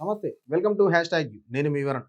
నమస్తే welcome to hash tag నేను మీ వివరణ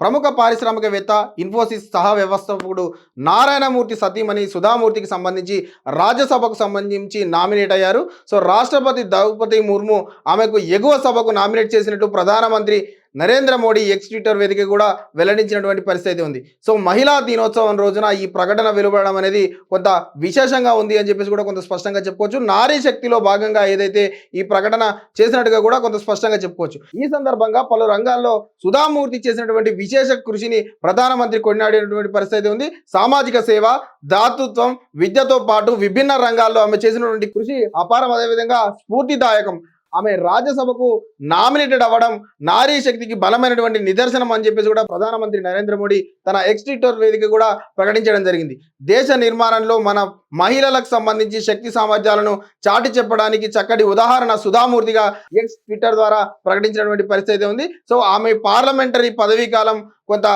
ప్రముఖ పారిశ్రామికవేత్త ఇన్ఫోసిస్ సహ వ్యవస్థాపకుడు నారాయణమూర్తి సతీమణి సుధామూర్తికి సంబంధించి రాజ్యసభకు సంబంధించి నామినేట్ అయ్యారు. సో రాష్ట్రపతి ద్రౌపది ముర్ము ఆమెకు ఎగువ సభకు నామినేట్ చేసినట్టు ప్రధానమంత్రి నరేంద్ర మోడీ ఎక్స్ ట్విట్టర్ వేదిక కూడా వెల్లడించినటువంటి పరిస్థితి ఉంది. సో మహిళా దినోత్సవం రోజున ఈ ప్రకటన వెలువడడం అనేది కొంత విశేషంగా ఉంది అని చెప్పేసి కూడా కొంత స్పష్టంగా చెప్పుకోవచ్చు. నారీ శక్తిలో భాగంగా ఏదైతే ఈ ప్రకటన చేసినట్టుగా కూడా కొంత స్పష్టంగా చెప్పుకోవచ్చు. ఈ సందర్భంగా పలు రంగాల్లో సుధామూర్తి చేసినటువంటి విశేష కృషిని ప్రధానమంత్రి కొనియాడినటువంటి పరిస్థితి ఉంది. సామాజిక సేవ దాతృత్వం విద్యతో పాటు విభిన్న రంగాల్లో ఆమె చేసినటువంటి కృషి అపారం. అదేవిధంగా స్ఫూర్తిదాయకం. ఆమె రాజ్యసభకు నామినేటెడ్ అవ్వడం నారీ శక్తికి బలమైనటువంటి నిదర్శనం అని చెప్పేసి కూడా ప్రధానమంత్రి నరేంద్ర మోడీ తన ఎక్స్ ట్విట్టర్ వేదిక కూడా ప్రకటించడం జరిగింది. దేశ నిర్మాణంలో మన మహిళలకు సంబంధించి శక్తి సామర్థ్యాలను చాటి చెప్పడానికి చక్కటి ఉదాహరణ సుధామూర్తిగా ఎక్స్ ట్విట్టర్ ద్వారా ప్రకటించినటువంటి పరిస్థితి ఉంది. సో ఆమె పార్లమెంటరీ పదవీ కాలం కొంత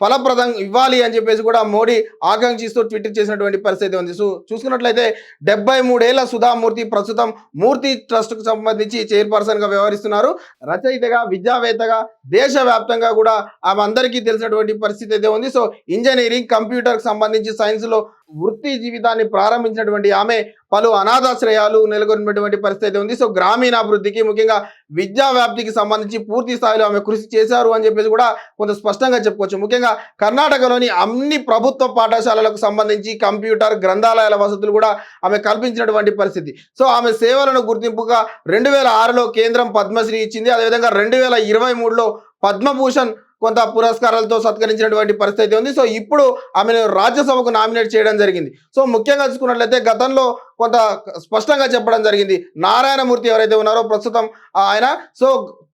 ఫలప్రదం ఇవ్వాలి అని చెప్పేసి కూడా మోడీ ఆకాంక్షిస్తూ ట్విట్ చేసినటువంటి పరిస్థితి ఉంది. సో చూసుకున్నట్లయితే డెబ్బై మూడేళ్ళ సుధామూర్తి ప్రస్తుతం మూర్తి ట్రస్ట్కు సంబంధించి చైర్పర్సన్గా వ్యవహరిస్తున్నారు. రచయితగా విద్యావేత్తగా దేశవ్యాప్తంగా కూడా ఆమె అందరికీ తెలిసినటువంటి పరిస్థితి అయితే ఉంది. సో ఇంజనీరింగ్ కంప్యూటర్కి సంబంధించి సైన్స్లో వృత్తి జీవితాన్ని ప్రారంభించినటువంటి ఆమె పలు అనాథాశ్రయాలు నెలకొన్నటువంటి పరిస్థితి ఉంది. సో గ్రామీణాభివృద్ధికి ముఖ్యంగా విద్యా వ్యాప్తికి సంబంధించి పూర్తి స్థాయిలో ఆమె కృషి చేశారు అని చెప్పేసి కూడా కొంత స్పష్టంగా చెప్పుకోవచ్చు. ముఖ్యంగా కర్ణాటకలోని అన్ని ప్రభుత్వ పాఠశాలలకు సంబంధించి కంప్యూటర్ గ్రంథాలయాల వసతులు కూడా ఆమె కల్పించినటువంటి పరిస్థితి. సో ఆమె సేవలను గుర్తింపుగా రెండు వేల ఆరులో కేంద్రం పద్మశ్రీ ఇచ్చింది. అదేవిధంగా రెండు వేల ఇరవై మూడులో పద్మభూషణ్ కొంత పురస్కారాలతో సత్కరించినటువంటి పరిస్థితి ఉంది. సో ఇప్పుడు ఆమెను రాజ్యసభకు నామినేట్ చేయడం జరిగింది. సో ముఖ్యంగా చూసుకున్నట్లయితే గతంలో కొంత స్పష్టంగా చెప్పడం జరిగింది. నారాయణమూర్తి ఎవరైతే ఉన్నారో ప్రస్తుతం ఆయన సో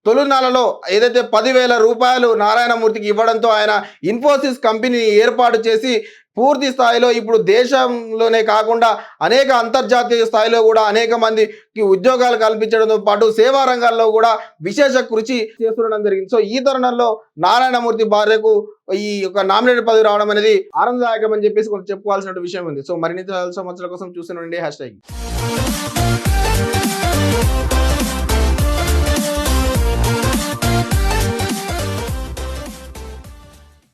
తొలినాలలో ఏదైతే పదివేల రూపాయలు నారాయణమూర్తికి ఇవ్వడంతో ఆయన ఇన్ఫోసిస్ కంపెనీని ఏర్పాటు చేసి పూర్తి స్థాయిలో ఇప్పుడు దేశంలోనే కాకుండా అనేక అంతర్జాతీయ స్థాయిలో కూడా అనేక మందికి ఉద్యోగాలు కల్పించడంతో పాటు సేవా రంగాల్లో కూడా విశేష కృషి చేస్తుండడం జరిగింది. సో ఈ తరుణంలో నారాయణమూర్తి భార్యకు ఈ యొక్క నామినేటెడ్ పదవి రావడం అనేది ఆనందదాయకం అని చెప్పేసి కొంచెం చెప్పుకోవాల్సిన విషయం ఉంది. సో మరిన్ని సంవత్సరాల కోసం చూస్తుండండి హ్యాష్ ట్యాగ్